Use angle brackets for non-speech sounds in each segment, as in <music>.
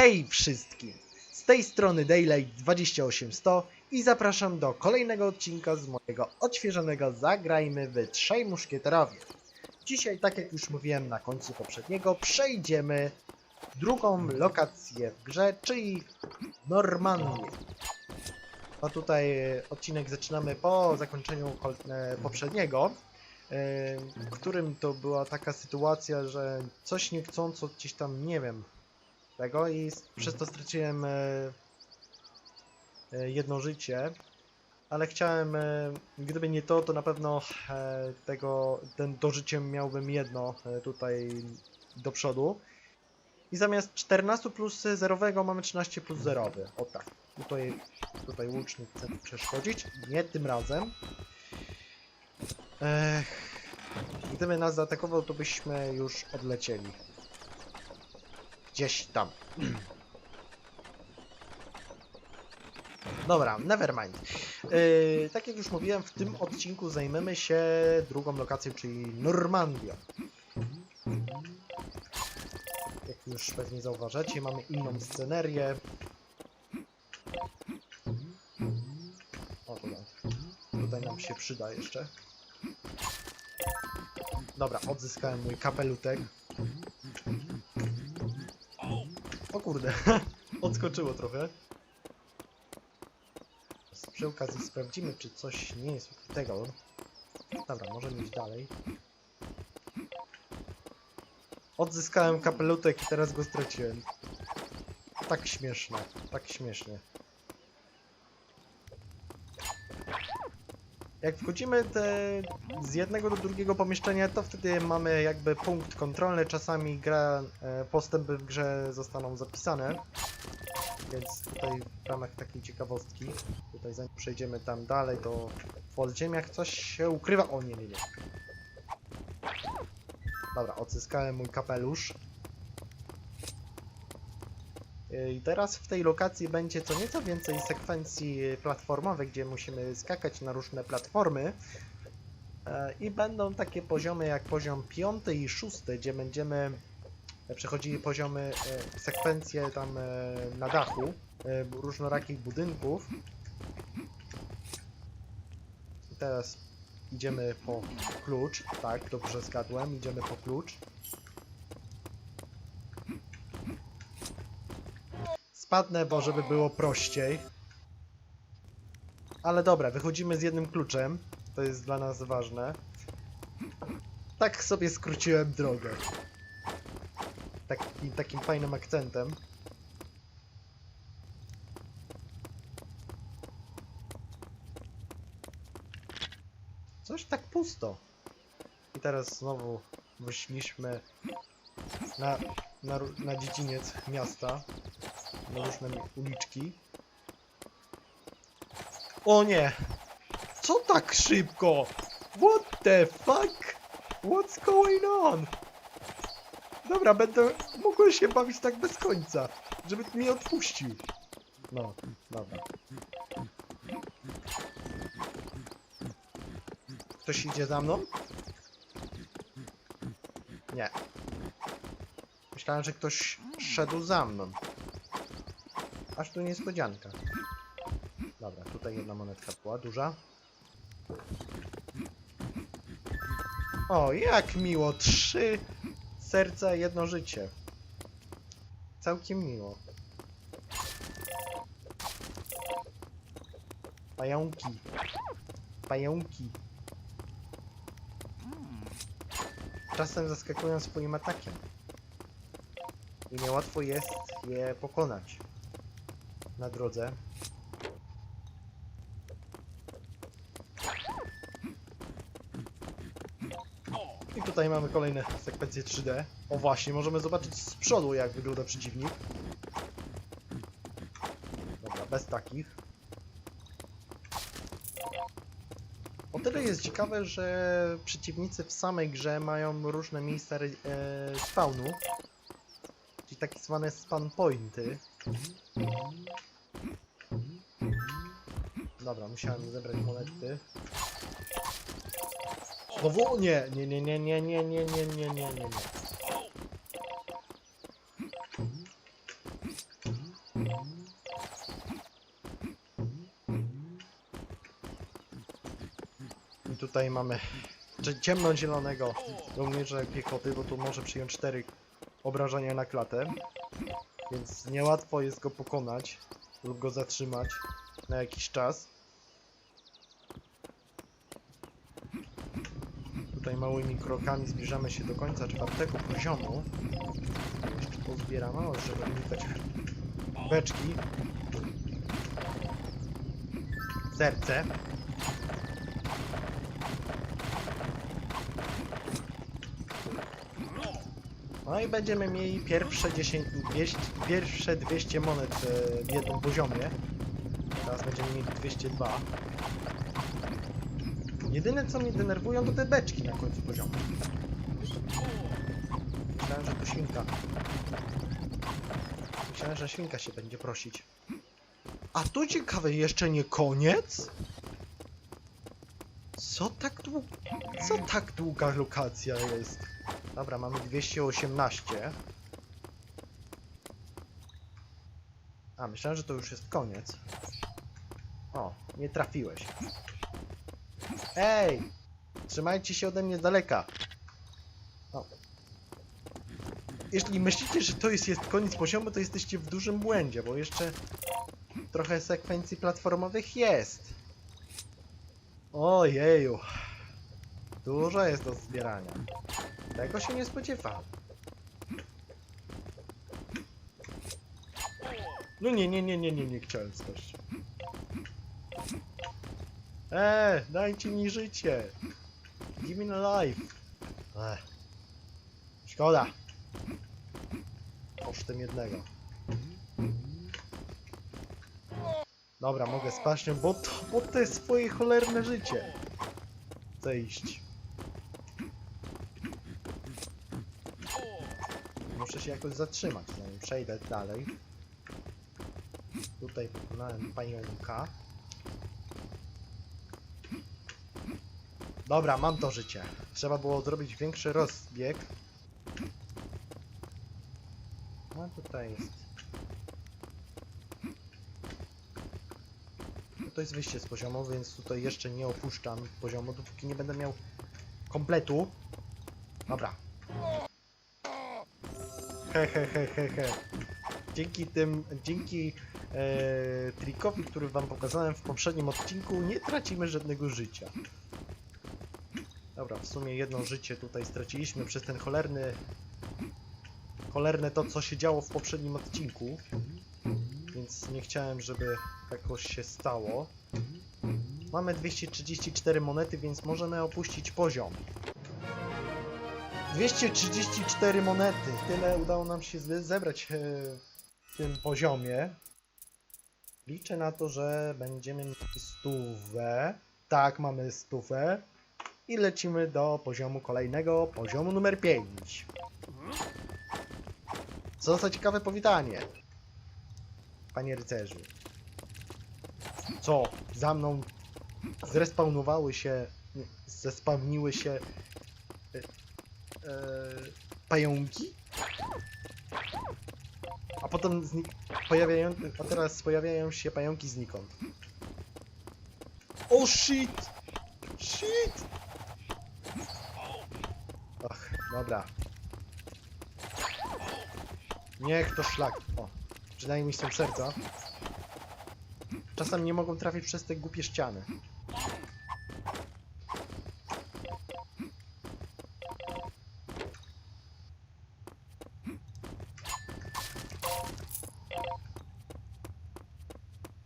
Hej wszystkim! Z tej strony Daylight 28100 i zapraszam do kolejnego odcinka z mojego odświeżonego Zagrajmy w Trzej Muszkieterowie. Dzisiaj, tak jak już mówiłem na końcu poprzedniego, przejdziemy drugą lokację w grze, czyli Normandię. No tutaj e, odcinek zaczynamy po zakończeniu e, poprzedniego, e, w którym to była taka sytuacja, że coś niechcąco gdzieś tam, nie wiem, tego i przez to straciłem e, e, jedno życie, ale chciałem, e, gdyby nie to, to na pewno tego, ten, to życie miałbym jedno tutaj do przodu. I zamiast 14 plus zerowego mamy 13 plus zerowy. O tak. Tutaj, tutaj łucznik chce przeszkodzić. Nie tym razem. Ech, gdyby nas zaatakował, to byśmy już odlecieli. Gdzieś tam. Dobra, nevermind. Yy, tak jak już mówiłem, w tym odcinku zajmiemy się drugą lokacją, czyli Normandią. Jak już pewnie zauważacie, mamy inną scenerię. O, tutaj. Tutaj nam się przyda jeszcze. Dobra, odzyskałem mój kapelutek. O kurde, <laughs> odskoczyło trochę. Przy okazji sprawdzimy, czy coś nie jest ukrytego. Dobra, możemy iść dalej. Odzyskałem kapelutek i teraz go straciłem. Tak śmieszne, tak śmiesznie. Jak wchodzimy z jednego do drugiego pomieszczenia, to wtedy mamy jakby punkt kontrolny. Czasami gra, e, postępy w grze zostaną zapisane. Więc tutaj w ramach takiej ciekawostki, tutaj zanim przejdziemy tam dalej, to w podziemiach coś się ukrywa. O nie, nie, nie. Dobra, odzyskałem mój kapelusz. I teraz w tej lokacji będzie co nieco więcej sekwencji platformowych, gdzie musimy skakać na różne platformy. E, I będą takie poziomy jak poziom 5 i 6, gdzie będziemy przechodzili poziomy, e, sekwencje tam e, na dachu e, różnorakich budynków. Teraz idziemy po klucz. Tak, dobrze zgadłem, idziemy po klucz. Spadnę, bo żeby było prościej. Ale dobra, wychodzimy z jednym kluczem. To jest dla nas ważne. Tak sobie skróciłem drogę. Taki, takim fajnym akcentem. Coś tak pusto. I teraz znowu wyszliśmy na, na, na dziedziniec miasta. Na różne uliczki. O nie! Co tak szybko? What the fuck? What's going on? Dobra, będę mógł się bawić tak bez końca, żeby mnie odpuścił. No, dobra. Ktoś idzie za mną? Nie. Myślałem, że ktoś szedł za mną. Aż tu niespodzianka. Dobra, tutaj jedna monetka była, duża. O, jak miło! Trzy serca, jedno życie. Całkiem miło. Pająki. Pająki. Czasem zaskakują swoim atakiem. I niełatwo jest je pokonać. Na drodze. I tutaj mamy kolejne sekwencje 3D. O właśnie, możemy zobaczyć z przodu jak wygląda przeciwnik. Dobra, bez takich. O tyle jest ciekawe, że przeciwnicy w samej grze mają różne miejsca e, spawnu. Czyli takie zwane spawn pointy dobra, musiałem zebrać monety. Znowu? Nie, nie, nie, nie, nie, nie, nie, nie, nie, nie, nie, nie. I tutaj mamy ciemno-zielonego żołnierza piechoty, bo tu może przyjąć 4 obrażenia na klatę. Więc niełatwo jest go pokonać lub go zatrzymać na jakiś czas. Tutaj małymi krokami zbliżamy się do końca czwartego poziomu. Jeszcze pozbieramy, o, żeby unikać beczki. Serce. No i będziemy mieli pierwsze 10, 200, pierwsze 200 monet e, w jednym poziomie. Teraz będziemy mieli 202. Jedyne co mnie denerwują to te beczki na końcu poziomu. Myślałem, że to świnka. Myślałem, że świnka się będzie prosić. A tu ciekawe, jeszcze nie koniec? Co tak długo? Co tak długa lokacja jest? Dobra, mamy 218. A, myślałem, że to już jest koniec. O, nie trafiłeś. Ej! Trzymajcie się ode mnie z daleka. Jeśli myślicie, że to jest, jest koniec poziomu, to jesteście w dużym błędzie, bo jeszcze trochę sekwencji platformowych jest. Ojeju. Dużo jest do zbierania. Tego się nie spodziewałem. No nie, nie, nie, nie, nie, nie chciałem spaść. Eee, dajcie mi życie. Give me life. Ech. Szkoda. Kosztem jednego. Dobra, mogę spaść, bo to, bo to jest swoje cholerne życie. Chcę iść. Muszę się jakoś zatrzymać, zanim przejdę dalej. Tutaj pokonałem pająka. Dobra, mam to życie. Trzeba było zrobić większy rozbieg. A tutaj jest. No To jest wyjście z poziomu, więc tutaj jeszcze nie opuszczam poziomu, dopóki nie będę miał kompletu. Dobra. He he he he he. Dzięki tym, dzięki e, trikowi, który wam pokazałem w poprzednim odcinku, nie tracimy żadnego życia. Dobra, w sumie jedno życie tutaj straciliśmy przez ten cholerny... Cholerne to, co się działo w poprzednim odcinku. Więc nie chciałem, żeby jakoś się stało. Mamy 234 monety, więc możemy opuścić poziom. 234 monety. Tyle udało nam się ze- zebrać e, w tym poziomie. Liczę na to, że będziemy mieli stówę. Tak, mamy stówę. I lecimy do poziomu kolejnego, poziomu numer 5. Co za ciekawe powitanie. Panie rycerzu. Co? Za mną zrespawnowały się, zespawniły się e, e, pająki? A potem pojawiają, a teraz pojawiają się pająki znikąd. O shit! Shit! Dobra. Niech to szlak. O, przynajmniej są serca. Czasem nie mogą trafić przez te głupie ściany.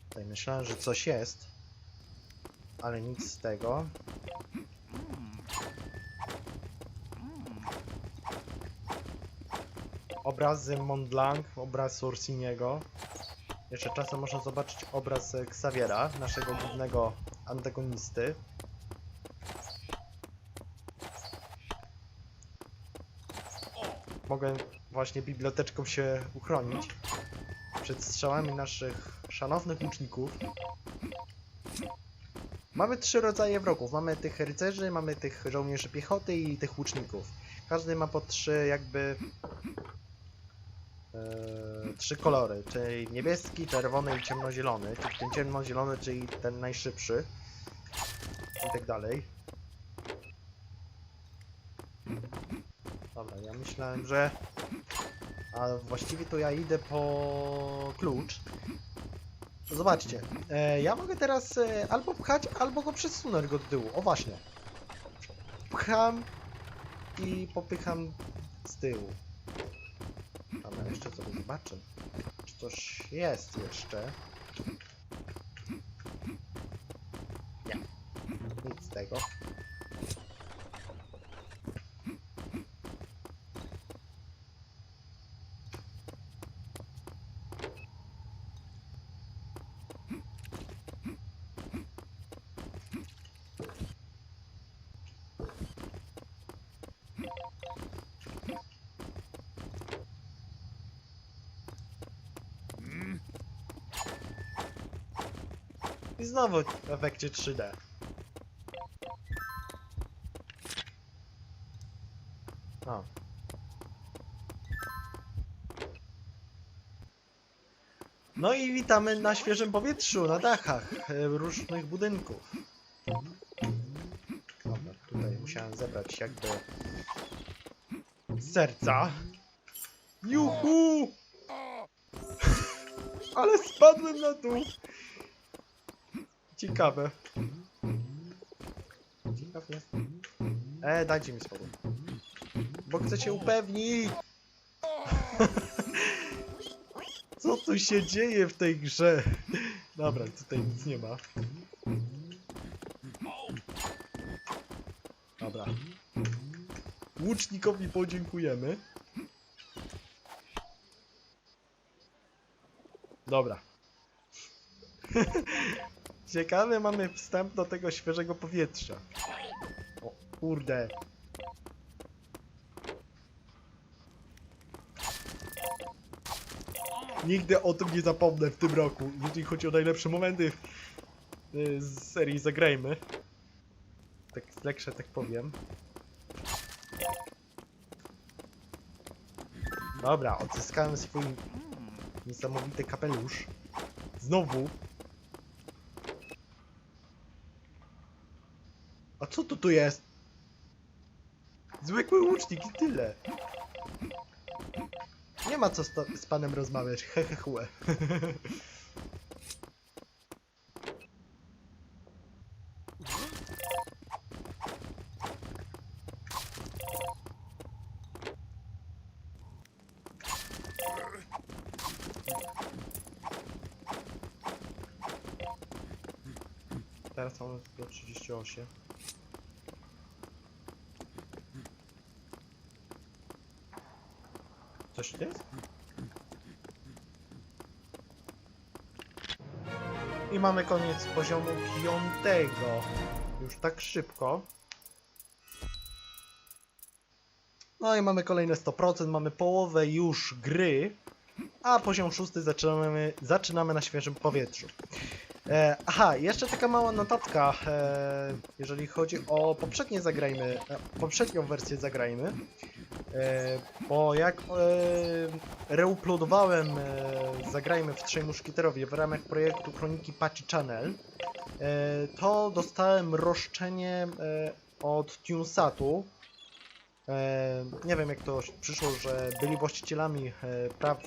Tutaj myślałem, że coś jest, ale nic z tego. Obrazy Mont Blanc, obraz Orsiniego. Jeszcze czasem można zobaczyć obraz Xaviera, naszego głównego antagonisty. Mogę właśnie biblioteczką się uchronić przed strzałami naszych szanownych łuczników. Mamy trzy rodzaje wrogów. Mamy tych rycerzy, mamy tych żołnierzy piechoty i tych łuczników. Każdy ma po trzy jakby trzy kolory, czyli niebieski, czerwony i ciemnozielony, czyli ten ciemnozielony, czyli ten najszybszy i tak dalej. Dobra, ja myślałem, że... A właściwie to ja idę po klucz. Zobaczcie, e, ja mogę teraz e, albo pchać, albo go przesunąć go do tyłu. O właśnie. Pcham i popycham z tyłu. Jeszcze sobie zobaczę. Czy coś jest jeszcze? Nie. Nic z tego. I znowu w efekcie 3D. O. No i witamy na świeżym powietrzu, na dachach e, różnych budynków. Dobra, tutaj musiałem zebrać jakby serca. Juhu! <laughs> Ale spadłem na dół! Ciekawe. Ciekaw jest. E, dajcie mi spokój. Bo chcę się upewnić. <laughs> Co tu się dzieje w tej grze? Dobra, tutaj nic nie ma. Dobra. Łucznikowi podziękujemy. Dobra. <laughs> Ciekawy mamy wstęp do tego świeżego powietrza. O kurde. Nigdy o tym nie zapomnę w tym roku, jeżeli chodzi o najlepsze momenty y, z serii Zagrajmy. Tak z tak powiem. Dobra, odzyskałem swój niesamowity kapelusz. Znowu. Co tu tu jest? Zwykły łucznik i tyle. Nie ma co z, z panem rozmawiać, <laughs> hehehue. Teraz mamy 138. Coś tu jest? I mamy koniec poziomu piątego. Już tak szybko. No i mamy kolejne 100%, mamy połowę już gry. A poziom szósty zaczynamy, zaczynamy na świeżym powietrzu. E, aha, jeszcze taka mała notatka, e, jeżeli chodzi o poprzednie zagrajmy, e, poprzednią wersję zagrajmy. E, bo jak e, reuploadowałem e, Zagrajmy w Trzej Muszkieterowie w ramach projektu Kroniki Patchy Channel, to dostałem roszczenie od TuneSatu. Nie wiem jak to przyszło, że byli właścicielami praw,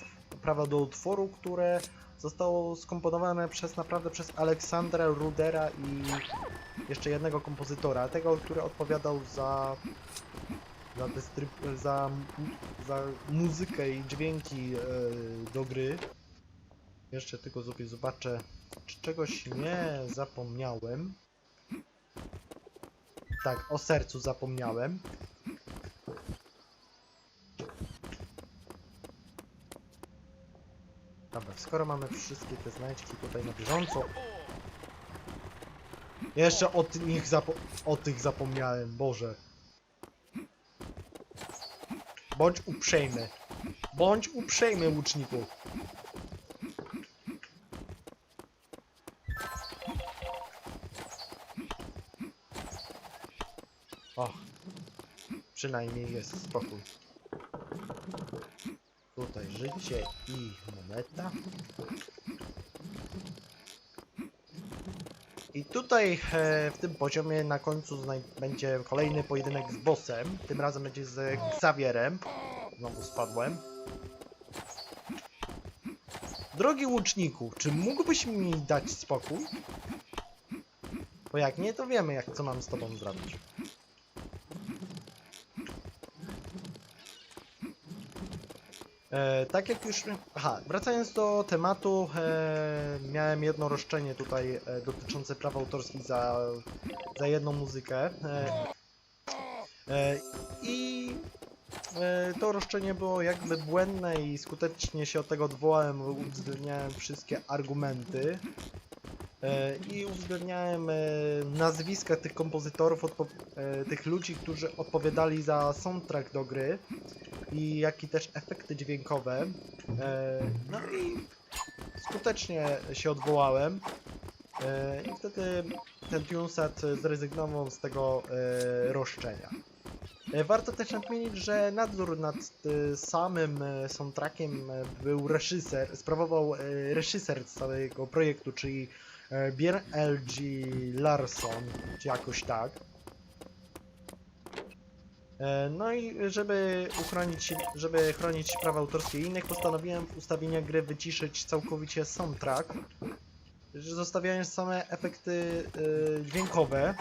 prawa do utworu, które zostało skomponowane przez naprawdę przez Aleksandra Rudera i jeszcze jednego kompozytora, tego, który odpowiadał za za, za, za muzykę i dźwięki e, do gry. Jeszcze tylko sobie zobaczę, czy czegoś nie zapomniałem. Tak, o sercu zapomniałem. Dobra, skoro mamy wszystkie te znajdźki tutaj na bieżąco. Jeszcze o, zapo- o tych zapomniałem, Boże. Bądź uprzejmy. Bądź uprzejmy, łuczniku. O, przynajmniej jest spokój. Tutaj życie i moneta. I tutaj e, w tym poziomie na końcu będzie kolejny pojedynek z bossem. Tym razem będzie z Xavierem. Znowu spadłem. Drogi łuczniku, czy mógłbyś mi dać spokój? Bo jak nie, to wiemy, jak co mam z tobą zrobić. E, tak jak już. Aha, wracając do tematu, e, miałem jedno roszczenie tutaj e, dotyczące praw autorskich za, za jedną muzykę. E, e, I e, to roszczenie było jakby błędne i skutecznie się od tego odwołałem, uwzględniałem wszystkie argumenty. E, I uwzględniałem e, nazwiska tych kompozytorów, e, tych ludzi, którzy odpowiadali za soundtrack do gry i jak i też efekty dźwiękowe. E, no i skutecznie się odwołałem. E, I wtedy ten TuneSat zrezygnował z tego e, roszczenia. Warto też nadmienić, że nadzór nad samym soundtrackiem był reżyser, sprawował reżyser całego projektu, czyli Björn LG Larsson, czy jakoś tak. E, No i żeby uchronić, żeby chronić prawa autorskie innych, postanowiłem w ustawieniach gry wyciszyć całkowicie soundtrack, zostawiając same efekty e, dźwiękowe.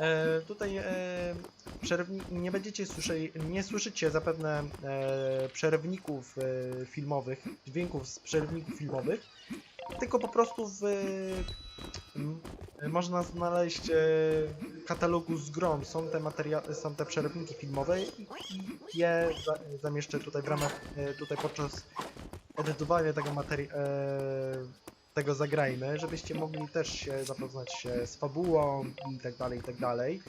E, tutaj nie będziecie słyszeli, nie słyszycie zapewne przerwników filmowych, dźwięków z przerwników filmowych, tylko po prostu w m, można znaleźć e, w katalogu z grom są te materia- są te przerywniki filmowe i, je za, zamieszczę tutaj w ramach e, tutaj podczas edytowania tego materii e, tego zagrajmy, żebyście mogli też się zapoznać się z fabułą i tak dalej, i tak dalej.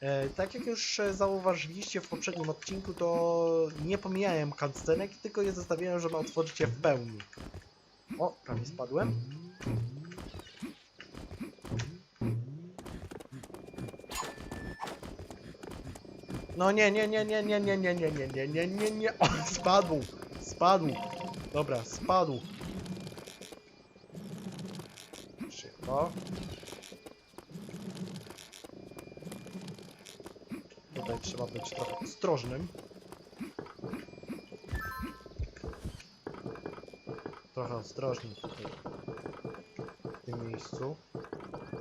E, tak jak już e, zauważyliście w poprzednim odcinku, to nie pomijałem cutscenek, tylko je zostawiałem, żeby otworzyć je w pełni. O, prawie spadłem. No nie, nie, nie, nie, nie, nie, nie, nie, nie, nie, nie, nie, nie, o, spadł, spadł, dobra, spadł. Szybko. Tutaj trzeba być trochę ostrożnym. Trochę ostrożniej tutaj w tym miejscu.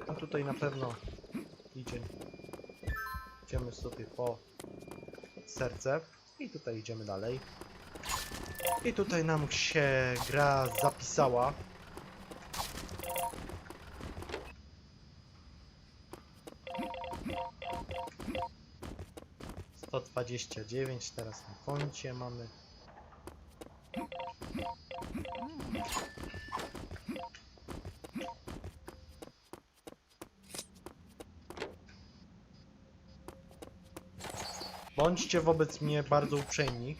No tutaj na pewno idzie. Idziemy sobie po serce i tutaj idziemy dalej. I tutaj nam się gra zapisała. Sto dwadzieścia dziewięć teraz na koncie mamy. Bądźcie wobec mnie bardzo uprzejmi.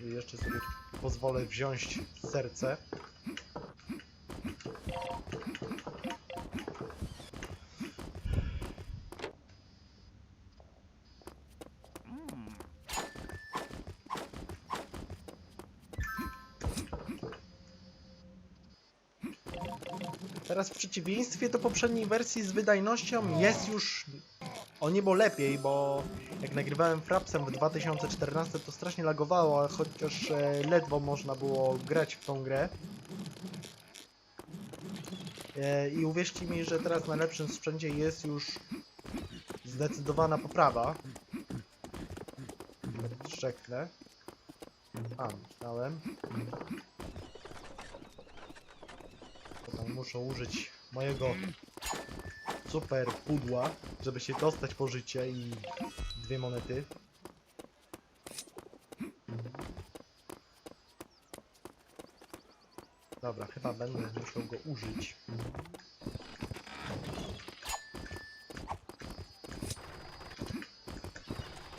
Jeszcze sobie pozwolę wziąć serce. Teraz w przeciwieństwie do poprzedniej wersji z wydajnością jest już o niebo lepiej, bo jak nagrywałem Frapsem w 2014 to strasznie lagowało, chociaż e, ledwo można było grać w tą grę. E, I uwierzcie mi, że teraz na lepszym sprzęcie jest już zdecydowana poprawa. Szczeknę. A, myślałem. Potem muszę użyć mojego super pudła, żeby się dostać po życie i dwie monety. Dobra, chyba będę musiał go użyć.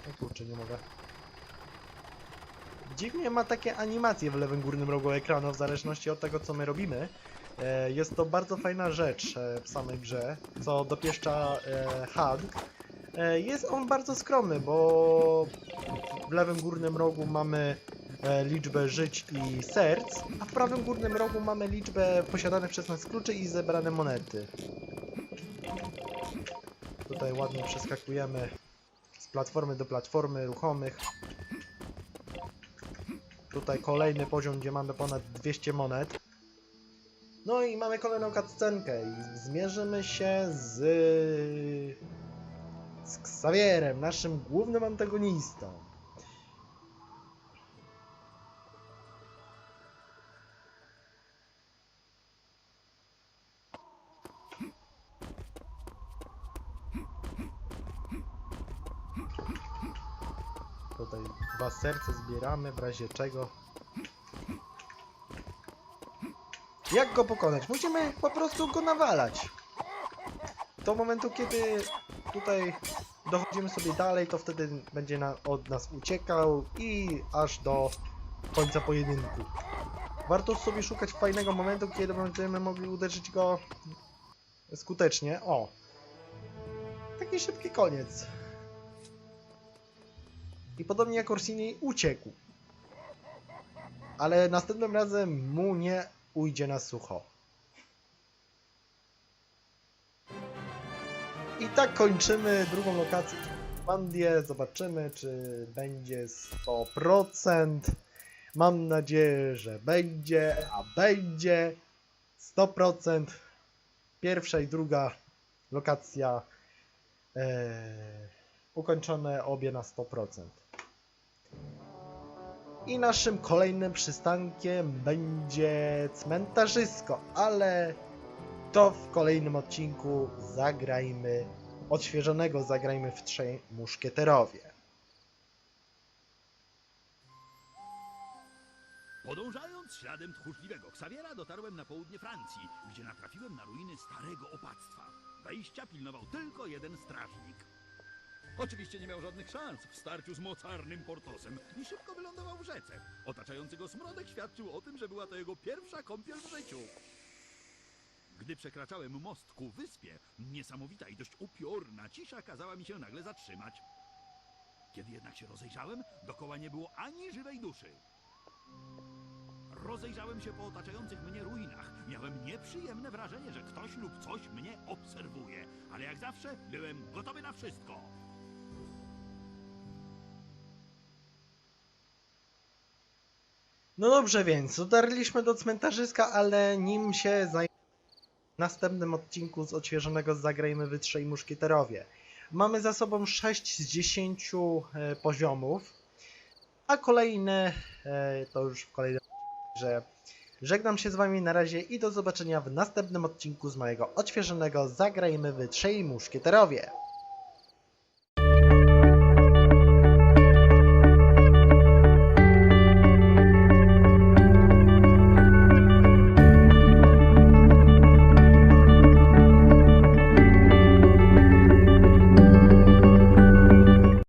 O kurczę, nie mogę. Dziwnie ma takie animacje w lewym górnym rogu ekranu, w zależności od tego, co my robimy. E, Jest to bardzo fajna rzecz e, w samej grze, co dopieszcza e, HUD. Jest on bardzo skromny, bo w lewym górnym rogu mamy liczbę żyć i serc, a w prawym górnym rogu mamy liczbę posiadanych przez nas kluczy i zebrane monety. Tutaj ładnie przeskakujemy z platformy do platformy ruchomych. Tutaj kolejny poziom, gdzie mamy ponad 200 monet. No i mamy kolejną cutscenkę i zmierzymy się z... z Xavierem, naszym głównym antagonistą. Tutaj dwa serce zbieramy, w razie czego. Jak go pokonać? Musimy po prostu go nawalać. Do momentu, kiedy tutaj dochodzimy sobie dalej, to wtedy będzie na, od nas uciekał i aż do końca pojedynku. Warto sobie szukać fajnego momentu, kiedy będziemy mogli uderzyć go skutecznie. O! Taki szybki koniec. I podobnie jak Orsini uciekł. Ale następnym razem mu nie ujdzie na sucho. I tak kończymy drugą lokację. Mandię. Zobaczymy, czy będzie 100%. Mam nadzieję, że będzie, a będzie 100%. Pierwsza i druga lokacja e, ukończone obie na 100%. I naszym kolejnym przystankiem będzie cmentarzysko, ale to w kolejnym odcinku zagrajmy, odświeżonego zagrajmy w Trzej Muszkieterowie. Podążając śladem tchórzliwego Ksawiera dotarłem na południe Francji, gdzie natrafiłem na ruiny starego opactwa. Wejścia pilnował tylko jeden strażnik. Oczywiście nie miał żadnych szans w starciu z mocarnym Portosem i szybko wylądował w rzece. Otaczający go smrodek świadczył o tym, że była to jego pierwsza kąpiel w życiu. Gdy przekraczałem most ku wyspie, niesamowita i dość upiorna cisza kazała mi się nagle zatrzymać. Kiedy jednak się rozejrzałem, dokoła nie było ani żywej duszy. Rozejrzałem się po otaczających mnie ruinach. Miałem nieprzyjemne wrażenie, że ktoś lub coś mnie obserwuje. Ale jak zawsze byłem gotowy na wszystko. No dobrze więc, dotarliśmy do cmentarzyska, ale nim się zajmiemy w następnym odcinku z odświeżonego Zagrajmy w Trzej Muszkieterowie. Mamy za sobą 6 z 10 e, poziomów, a kolejne to już w kolejnym że żegnam się z wami na razie i do zobaczenia w następnym odcinku z mojego odświeżonego Zagrajmy w Trzej Muszkieterowie.